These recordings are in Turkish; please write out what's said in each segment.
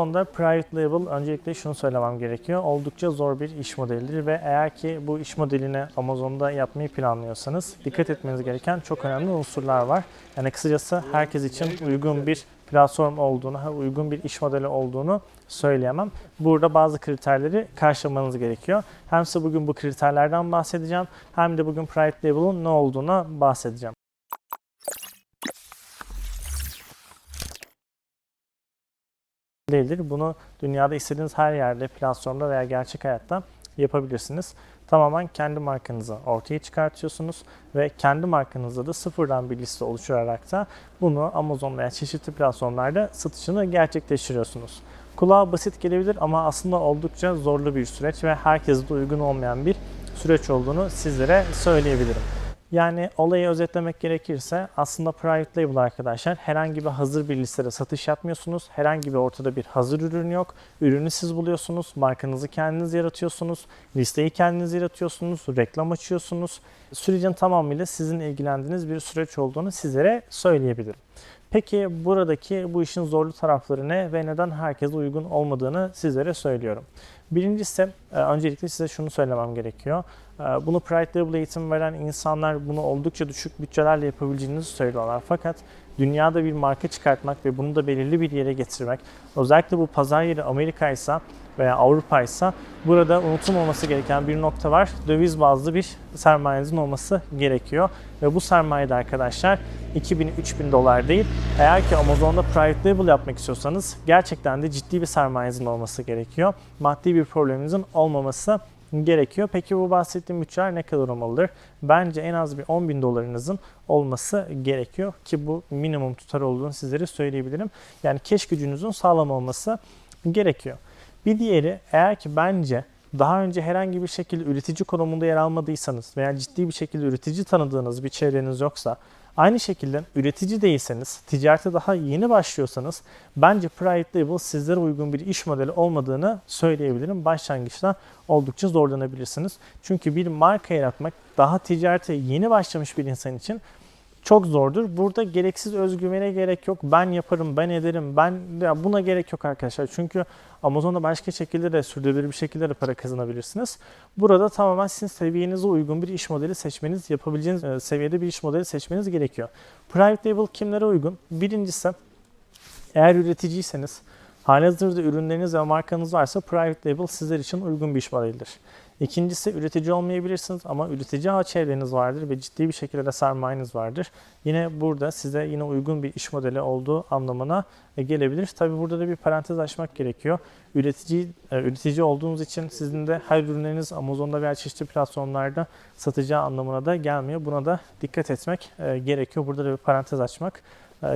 Onda private label öncelikle şunu söylemem gerekiyor. Oldukça zor bir iş modelidir ve eğer ki bu iş modelini Amazon'da yapmayı planlıyorsanız dikkat etmeniz gereken çok önemli unsurlar var. Yani kısacası herkes için uygun bir platform olduğunu, uygun bir iş modeli olduğunu söyleyemem. Burada bazı kriterleri karşılamanız gerekiyor. Hem size bugün bu kriterlerden bahsedeceğim hem de bugün private label'ın ne olduğuna bahsedeceğim. Değildir. Bunu dünyada istediğiniz her yerde, platformda veya gerçek hayatta yapabilirsiniz. Tamamen kendi markanızı ortaya çıkartıyorsunuz ve kendi markanızda da sıfırdan bir liste oluşturarak da bunu Amazon veya çeşitli platformlarda satışını gerçekleştiriyorsunuz. Kulağa basit gelebilir ama aslında oldukça zorlu bir süreç ve herkese de uygun olmayan bir süreç olduğunu sizlere söyleyebilirim. Yani olayı özetlemek gerekirse aslında private label arkadaşlar herhangi bir hazır bir listede satış yapmıyorsunuz. Herhangi bir ortada bir hazır ürün yok. Ürünü siz buluyorsunuz. Markanızı kendiniz yaratıyorsunuz. Listeyi kendiniz yaratıyorsunuz. Reklam açıyorsunuz. Sürecin tamamıyla sizin ilgilendiğiniz bir süreç olduğunu sizlere söyleyebilirim. Peki buradaki bu işin zorlu tarafları ne ve neden herkese uygun olmadığını sizlere söylüyorum. Birincisi e, öncelikle size şunu söylemem gerekiyor. E, Bunu private label eğitim veren insanlar bunu oldukça düşük bütçelerle yapabileceğinizi söylüyorlar. Fakat dünyada bir marka çıkartmak ve bunu da belirli bir yere getirmek, özellikle bu pazar yeri Amerika ise veya Avrupa ise burada unutulmaması gereken bir nokta var. Döviz bazlı bir sermayenizin olması gerekiyor. Ve bu sermayede arkadaşlar 2000-3000 dolar değil. Eğer ki Amazon'da private label yapmak istiyorsanız gerçekten de ciddi bir sermayenizin olması gerekiyor. Maddi bir probleminizin olmaması gerekiyor. Peki bu bahsettiğim bütçeler ne kadar olmalıdır? Bence en az bir 10 bin dolarınızın olması gerekiyor ki bu minimum tutar olduğunu sizlere söyleyebilirim. Yani keş gücünüzün sağlam olması gerekiyor. Bir diğeri eğer ki bence daha önce herhangi bir şekilde üretici konumunda yer almadıysanız veya ciddi bir şekilde üretici tanıdığınız bir çevreniz yoksa Aynı şekilde üretici değilseniz, ticarete daha yeni başlıyorsanız bence private label sizlere uygun bir iş modeli olmadığını söyleyebilirim. Başlangıçta oldukça zorlanabilirsiniz. Çünkü bir marka yaratmak daha ticarete yeni başlamış bir insan için çok zordur. Burada gereksiz özgüvene gerek yok. Ben yaparım, ben ederim, ben ya buna gerek yok arkadaşlar. Çünkü Amazon'da başka şekilde de sürdürülebilir bir şekilde de para kazanabilirsiniz. Burada tamamen sizin seviyenize uygun bir iş modeli seçmeniz, yapabileceğiniz e, seviyede bir iş modeli seçmeniz gerekiyor. Private label kimlere uygun? Birincisi eğer üreticiyseniz halihazırda ürünleriniz ve markanız varsa private label sizler için uygun bir iş modelidir. İkincisi üretici olmayabilirsiniz ama üretici ağ çevreniz vardır ve ciddi bir şekilde de sermayeniz vardır. Yine burada size yine uygun bir iş modeli olduğu anlamına e, gelebilir. Tabi burada da bir parantez açmak gerekiyor. Üretici e, üretici olduğunuz için sizin de her ürünleriniz Amazon'da veya çeşitli platformlarda satacağı anlamına da gelmiyor. Buna da dikkat etmek e, gerekiyor. Burada da bir parantez açmak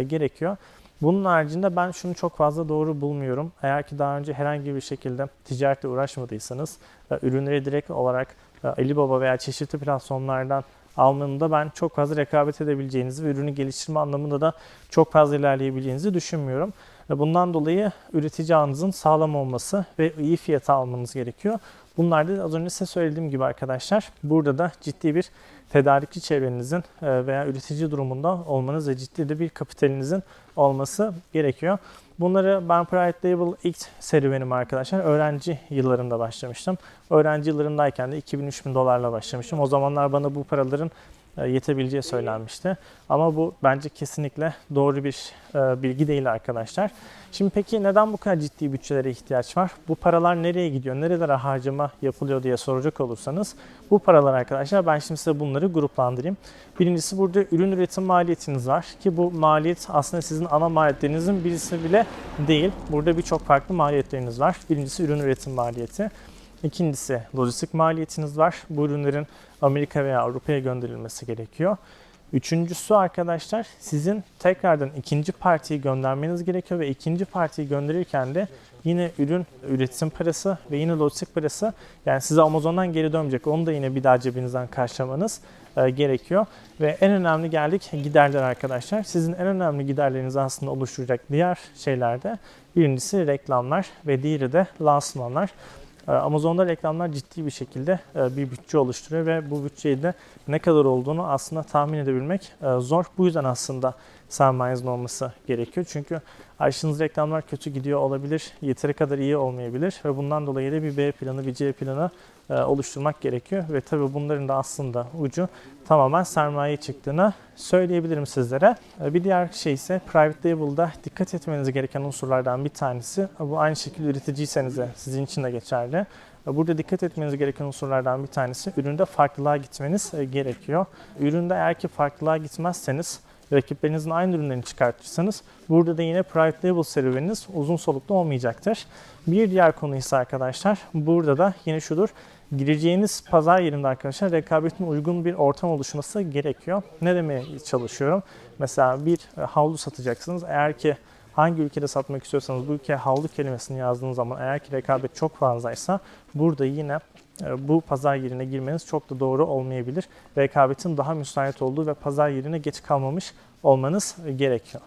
gerekiyor. Bunun haricinde ben şunu çok fazla doğru bulmuyorum. Eğer ki daha önce herhangi bir şekilde ticaretle uğraşmadıysanız, e, ürünleri direkt olarak e, Alibaba veya çeşitli platformlardan almanında ben çok fazla rekabet edebileceğinizi ve ürünü geliştirme anlamında da çok fazla ilerleyebileceğinizi düşünmüyorum. Ve Bundan dolayı üretici ağınızın sağlam olması ve iyi fiyata almanız gerekiyor. Bunlar da az önce size söylediğim gibi arkadaşlar burada da ciddi bir tedarikçi çevrenizin e, veya üretici durumunda olmanız ve ciddi de bir kapitalinizin olması gerekiyor. Bunları ben Private Label ilk serüvenim arkadaşlar öğrenci yıllarımda başlamıştım. Öğrenci yıllarımdayken de 2000-3000 dolarla başlamıştım. O zamanlar bana bu paraların yetebileceği söylenmişti. Ama bu bence kesinlikle doğru bir e, bilgi değil arkadaşlar. Şimdi peki neden bu kadar ciddi bütçelere ihtiyaç var? Bu paralar nereye gidiyor? Nerelere harcama yapılıyor diye soracak olursanız bu paralar arkadaşlar ben şimdi size bunları gruplandırayım. Birincisi burada ürün üretim maliyetiniz var ki bu maliyet aslında sizin ana maliyetlerinizin birisi bile değil. Burada birçok farklı maliyetleriniz var. Birincisi ürün üretim maliyeti. İkincisi lojistik maliyetiniz var. Bu ürünlerin Amerika veya Avrupa'ya gönderilmesi gerekiyor. Üçüncüsü arkadaşlar sizin tekrardan ikinci partiyi göndermeniz gerekiyor ve ikinci partiyi gönderirken de yine ürün üretim parası ve yine lojistik parası yani size Amazon'dan geri dönecek. Onu da yine bir daha cebinizden karşılamanız e, gerekiyor. Ve en önemli geldik giderler arkadaşlar. Sizin en önemli giderlerinizi aslında oluşturacak diğer şeylerde birincisi reklamlar ve diğeri de lansmanlar. Ee, Amazon'da reklamlar ciddi bir şekilde e, bir bütçe oluşturuyor ve bu bütçeyi de ne kadar olduğunu aslında tahmin edebilmek e, zor. Bu yüzden aslında sermayenizin olması gerekiyor. Çünkü açtığınız reklamlar kötü gidiyor olabilir, yeteri kadar iyi olmayabilir ve bundan dolayı da bir B planı, bir C planı oluşturmak gerekiyor ve tabii bunların da aslında ucu tamamen sermaye çıktığını söyleyebilirim sizlere. E, Bir diğer şey ise private label'da dikkat etmeniz gereken unsurlardan bir tanesi. Bu aynı şekilde üreticiyseniz de sizin için de geçerli. E, Burada dikkat etmeniz gereken unsurlardan bir tanesi üründe farklılığa gitmeniz e, gerekiyor. Üründe eğer ki farklılığa gitmezseniz rakiplerinizin aynı ürünlerini çıkartırsanız burada da yine private label serüveniniz uzun soluklu olmayacaktır. Bir diğer konu ise arkadaşlar burada da yine şudur. Gireceğiniz pazar yerinde arkadaşlar rekabetin uygun bir ortam oluşması gerekiyor. Ne demeye çalışıyorum? Mesela bir e, havlu satacaksınız. Eğer ki hangi ülkede satmak istiyorsanız bu ülkeye havlu kelimesini yazdığınız zaman eğer ki rekabet çok fazlaysa burada yine e, bu pazar yerine girmeniz çok da doğru olmayabilir. Rekabetin daha müsait olduğu ve pazar yerine geç kalmamış olmanız gerekiyor.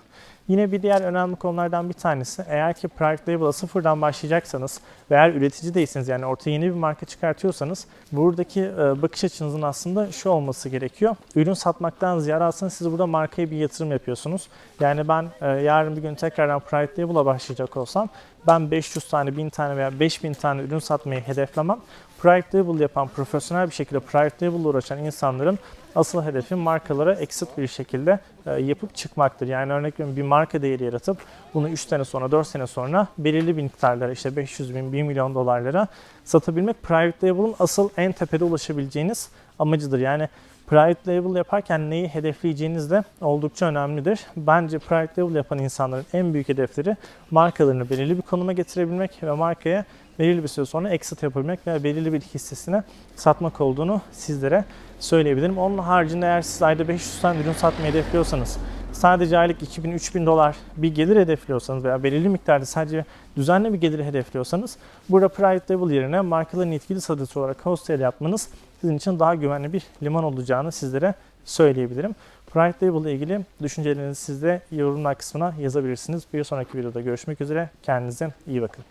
Yine bir diğer önemli konulardan bir tanesi eğer ki private label'a sıfırdan başlayacaksanız ve eğer üretici değilseniz yani ortaya yeni bir marka çıkartıyorsanız buradaki e, bakış açınızın aslında şu olması gerekiyor. Ürün satmaktan ziyade aslında siz burada markaya bir yatırım yapıyorsunuz. Yani ben e, yarın bir gün tekrardan private label'a başlayacak olsam ben 500 tane, 1000 tane veya 5000 tane ürün satmayı hedeflemem. Private label yapan, profesyonel bir şekilde private label uğraşan insanların asıl hedefi markalara exit bir şekilde e, yapıp çıkmaktır. Yani örnek veriyorum bir marka değeri yaratıp bunu 3 sene sonra 4 sene sonra belirli bir miktarlara işte 500 bin 1 milyon dolarlara satabilmek private label'ın asıl en tepede ulaşabileceğiniz amacıdır. Yani private label yaparken neyi hedefleyeceğiniz de oldukça önemlidir. Bence private label yapan insanların en büyük hedefleri markalarını belirli bir konuma getirebilmek ve markaya belirli bir süre sonra exit yapabilmek veya belirli bir hissesine satmak olduğunu sizlere söyleyebilirim. Onun haricinde eğer siz ayda 500 tane ürün satmayı hedefliyorsanız, sadece aylık 2000-3000 dolar bir gelir hedefliyorsanız veya belirli miktarda sadece düzenli bir gelir hedefliyorsanız burada private label yerine markaların yetkili satıcısı olarak wholesale yapmanız sizin için daha güvenli bir liman olacağını sizlere söyleyebilirim. Private Label ile ilgili düşüncelerinizi siz de yorumlar kısmına yazabilirsiniz. Bir sonraki videoda görüşmek üzere. Kendinize iyi bakın.